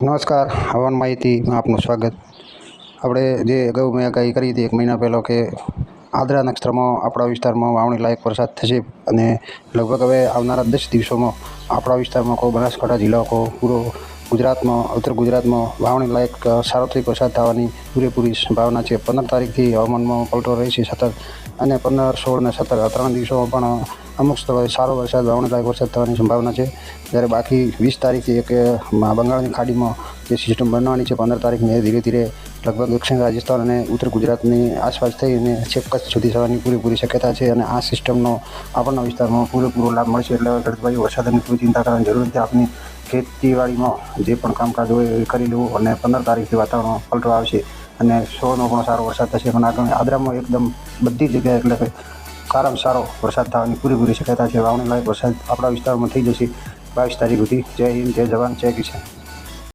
નમસ્કાર હવામાન માહિતીમાં આપનું સ્વાગત. આપણે જે અગાઉ મેં આગાહી કરી હતી, એક મહિના પહેલાં કે આદરા નક્ષત્રમાં, આપણા વિસ્તારમાં વાવણી લાયક વરસાદ થશે અને લગભગ હવે આવનારા દસ દિવસોમાં આપણા વિસ્તારમાં કહો બનાસકાંઠા જિલ્લા કહો પૂરો ગુજરાતમાં, ઉત્તર ગુજરાતમાં વાવણી લાયક સાર્વત્રિક વરસાદ થવાની પૂરેપૂરી સંભાવના છે. પંદર તારીખથી હવામાનમાં પલટો રહેશે સતત અને પંદર, સોળ અને સત્તર ત્રણ દિવસોમાં પણ અમુક સ્થળોએ સારો વરસાદ વાવણી લાયક વરસાદ થવાની સંભાવના છે. જ્યારે બાકી વીસ તારીખથી એક બંગાળની ખાડીમાં જે સિસ્ટમ બનવાની છે, પંદર તારીખને ધીરે ધીરે લગભગ દક્ષિણ રાજસ્થાન અને ઉત્તર ગુજરાતની આસપાસ થઈને છેક કચ્છ સુધી થવાની પૂરેપૂરી શક્યતા છે અને આ સિસ્ટમનો આપણના વિસ્તારમાં પૂરેપૂરો લાભ મળશે. એટલે હવે વરસાદની કોઈ ચિંતા કરવાની જરૂર નથી. આપની ખેતીવાડીમાં જે પણ કામકાજ હોય એ કરી લેવું અને પંદર તારીખથી વાતાવરણ પલટો આવશે અને સોનો પણ સારો વરસાદ થશે. પણ આગળ આદરામાં એકદમ બધી જગ્યાએ એટલે કે સારામાં સારો વરસાદ થવાની પૂરેપૂરી શક્યતા છે. વાવણી લાયક વરસાદ આપણા વિસ્તારમાં થઈ જશે. બાવીસ તારીખ સુધી. જય હિન્દ, જય જવાન, જય કિસાન.